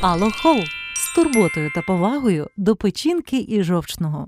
Алло Хоу з турботою та повагою до печінки і жовчного.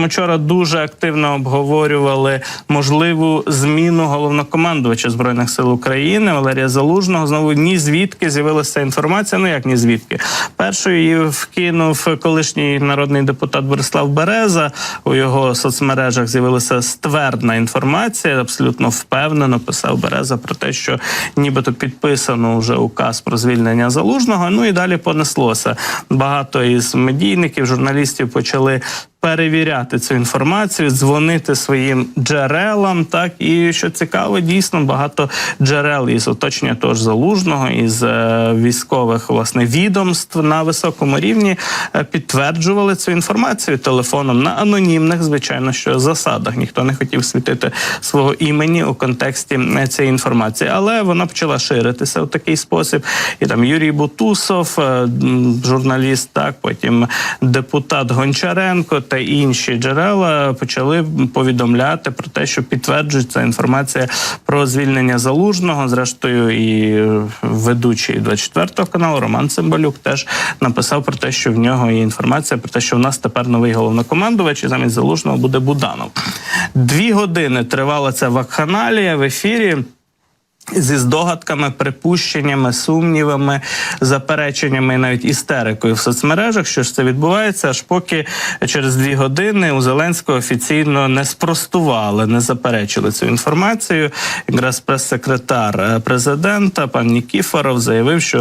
Ми вчора дуже активно обговорювали можливу зміну головнокомандувача збройних сил України Валерія Залужного. Знову ні звідки з'явилася інформація. Ну як ні звідки першою її вкинув колишній народний депутат Борислав Береза. У його соцмережах з'явилася ствердна інформація. Абсолютно впевнено писав Береза про те, що нібито підписано вже указ про звільнення залужного. Ну і далі понеслося. Багато із медійників, журналістів почали перевіряти цю інформацію, дзвонити своїм джерелам. Так і що цікаво, дійсно багато джерел із оточення того ж залужного, із е, військових власне відомств на високому рівні е, підтверджували цю інформацію телефоном на анонімних, звичайно, що засадах. Ніхто не хотів світити свого імені у контексті е, цієї інформації, але вона почала ширитися в такий спосіб. І там Юрій Бутусов, журналіст, так потім депутат Гончаренко та інші джерела почали повідомляти про те, що підтверджується інформація про звільнення залужного. Зрештою, і ведучий 24 каналу Роман Цимбалюк теж написав про те, що в нього є інформація про те, що в нас тепер новий головнокомандувач і замість залужного буде Буданов. Дві години тривала ця вакханалія в ефірі. Зі здогадками, припущеннями, сумнівами, запереченнями і навіть істерикою в соцмережах, що ж це відбувається, аж поки через дві години у Зеленського офіційно не спростували, не заперечили цю інформацію. Якраз прес-секретар е, президента пан Нікіфоров заявив, що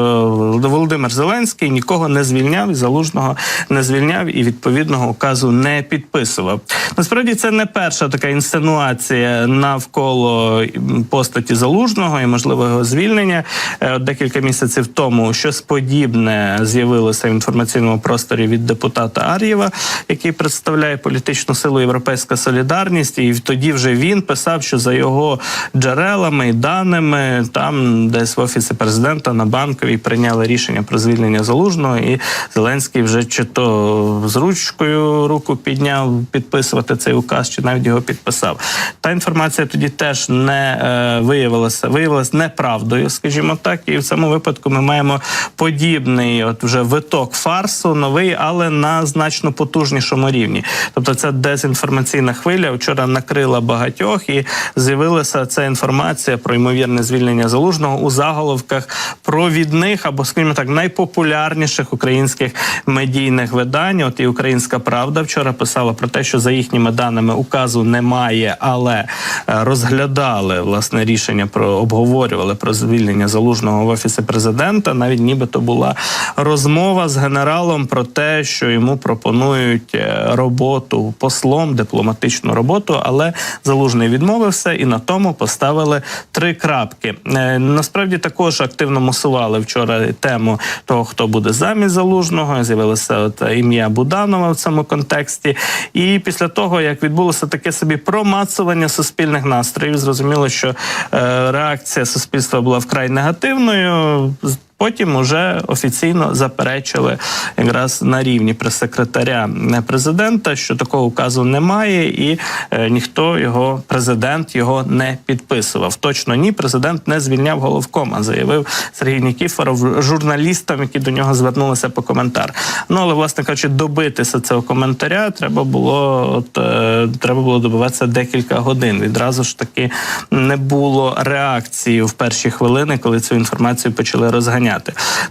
Володимир Зеленський нікого не звільняв, і залужного не звільняв і відповідного указу не підписував. Насправді це не перша така інсинуація навколо постаті залужного і можливо його звільнення. Е, Декілька місяців тому щось подібне з'явилося в інформаційному просторі від депутата Ар'єва, який представляє політичну силу Європейська Солідарність. І тоді вже він писав, що за його джерелами і даними там, десь в офісі президента на банковій прийняли рішення про звільнення залужного, і Зеленський вже чи то з ручкою руку підняв підписувати цей указ, чи навіть його підписав. Та інформація тоді теж не е, виявилася, виявилася неправдою, скажімо так. І в цьому випадку ми маємо подібний, от вже виток фарсу, новий, але на значно потужнішому рівні. Тобто, ця дезінформаційна хвиля вчора накрила багатьох, і з'явилася ця інформація про ймовірне звільнення залужного у заголовках провідних або, скажімо так, найпопулярніших українських медійних видань. От і Українська Правда вчора писала про те, що за їхніми даними указу немає, але е, розглядали власне рішення про обговорювали про звільнення залужного в офісі президента. Навіть нібито була розмова з генералом про те, що йому пропонують е, роботу послом, дипломатичну роботу, але залужний відмовився і на тому поставили три крапки. Е, Насправді також активно мусували вчора тему того, хто буде замість залужного. З'явилося от ім'я Буданова в цьому контексті. І після того, як відбулося таке собі промацування суспільних настроїв, зрозуміло, що е, реакція суспільства була вкрай негативною. Потім уже офіційно заперечили якраз на рівні прес-секретаря президента, що такого указу немає, і е, ніхто його президент його не підписував. Точно ні, президент не звільняв головкома, заявив Сергій Нікіфоров журналістам, які до нього звернулися по коментар. Ну але власне кажучи, добитися цього коментаря треба було от е, треба було добиватися декілька годин. Відразу ж таки не було реакції в перші хвилини, коли цю інформацію почали розганяти.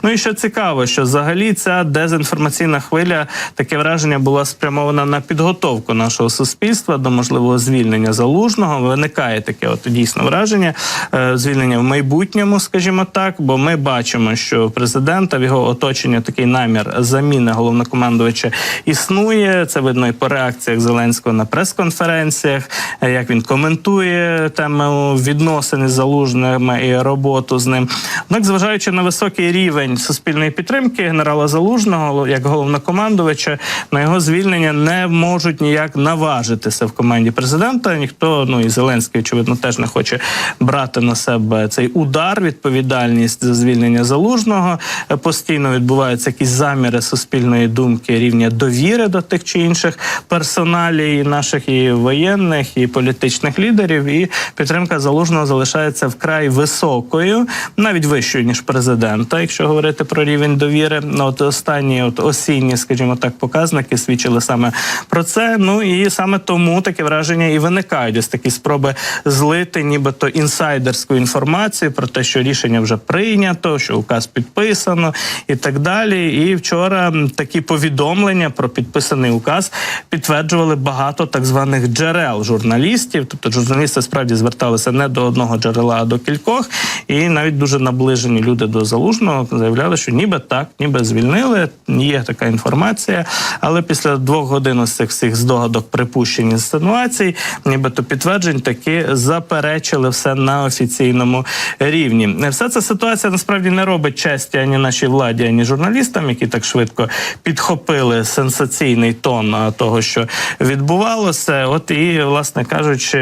Ну і що цікаво, що взагалі ця дезінформаційна хвиля таке враження була спрямована на підготовку нашого суспільства до можливого звільнення залужного. Виникає таке, от дійсно враження е, звільнення в майбутньому, скажімо так. Бо ми бачимо, що президента в його оточенні такий намір заміни головнокомандувача існує. Це видно і по реакціях Зеленського на прес-конференціях, е, як він коментує тему відносини з залужними і роботу з ним. Однак, зважаючи на високий рівень суспільної підтримки генерала Залужного як головнокомандувача, на його звільнення не можуть ніяк наважитися в команді президента. Ніхто ну і Зеленський, очевидно, теж не хоче брати на себе цей удар, відповідальність за звільнення залужного. Е, Постійно відбуваються якісь заміри суспільної думки рівня довіри до тих чи інших персоналій наших і воєнних, і політичних лідерів. І підтримка залужного залишається вкрай високою, навіть вищою ніж президент. Процента, якщо говорити про рівень довіри. Ну, от останні от осінні, скажімо так, показники свідчили саме про це. Ну і саме тому таке враження і виникають ось такі спроби злити, нібито інсайдерську інформацію про те, що рішення вже прийнято, що указ підписано і так далі. І вчора такі повідомлення про підписаний указ підтверджували багато так званих джерел журналістів. Тобто журналісти справді зверталися не до одного джерела, а до кількох, і навіть дуже наближені люди до залужного заявляли, що ніби так, ніби звільнили. Є така інформація, але після двох годин ось цих всіх здогадок припущень інсинуацій, нібито підтверджень, таки заперечили все на офіційному рівні. Вся ця ситуація насправді не робить честі ані нашій владі, ані журналістам, які так швидко підхопили сенсаційний тон того, що відбувалося. От і, власне кажучи,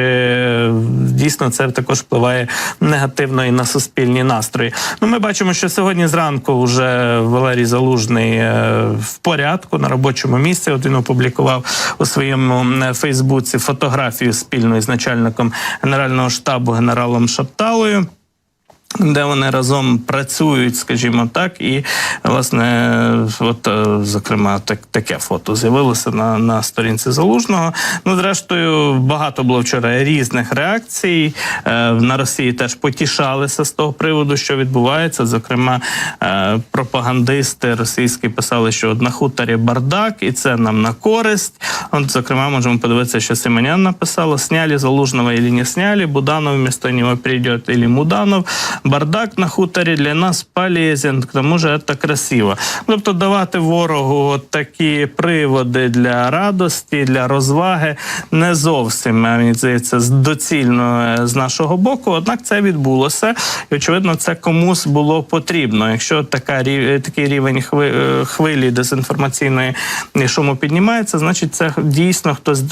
дійсно це також впливає негативно і на суспільні настрої. Ну, ми бачимо, що сьогодні зранку вже Валерій Залужний е, в порядку на робочому місці. От він опублікував у своєму Фейсбуці фотографію спільно із начальником генерального штабу генералом Шапталою. Де вони разом працюють, скажімо так, і власне, от е, зокрема, так таке фото з'явилося на, на сторінці залужного. Ну, зрештою, багато було вчора різних реакцій. Е, На Росії теж потішалися з того приводу, що відбувається. Зокрема, е, пропагандисти російські писали, що на хуторі бардак, і це нам на користь. От, зокрема, можемо подивитися, що Симонян написала: сняли залужного или не сняли, Буданов вместо него придет или Муданов. Бардак на хуторі для нас полезен, к тому же це красиво. Тобто давати ворогу от такі приводи для радості, для розваги не зовсім мені здається доцільно е, з нашого боку. Однак це відбулося, і очевидно, це комусь було потрібно. Якщо така е, такий рівень е, хвилі дезінформаційної шуму піднімається, значить це дійсно хтось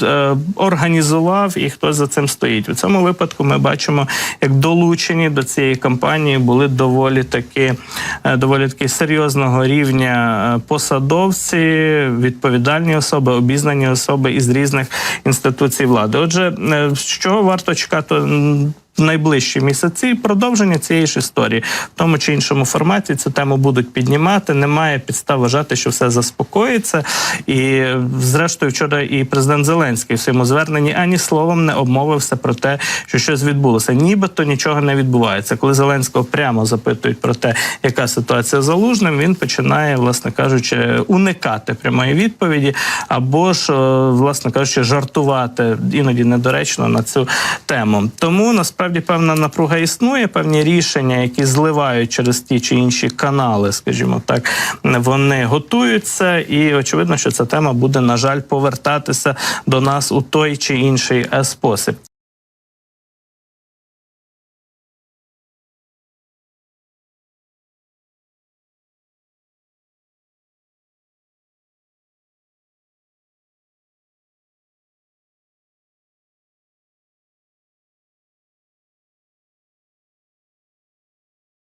організував і хтось за цим стоїть. У цьому випадку ми бачимо, як долучені до цієї кампанії були доволі таки е, доволі таки серйозного рівня е, посадовці, відповідальні особи, обізнані особи із різних інституцій влади. Отже, е, що варто чекати? В найближчі місяці продовження цієї ж історії в тому чи іншому форматі цю тему будуть піднімати. Немає підстав вважати, що все заспокоїться. І зрештою, вчора і президент Зеленський в своєму зверненні ані словом не обмовився про те, що щось відбулося. Нібито нічого не відбувається. Коли Зеленського прямо запитують про те, яка ситуація залужним, він починає, власне кажучи, уникати прямої відповіді, або ж, е, власне кажучи, жартувати іноді недоречно на цю тему. Тому насправді певна напруга існує, певні рішення, які зливають через ті чи інші канали, скажімо так, вони готуються, і очевидно, що ця тема буде на жаль повертатися до нас у той чи інший е, спосіб.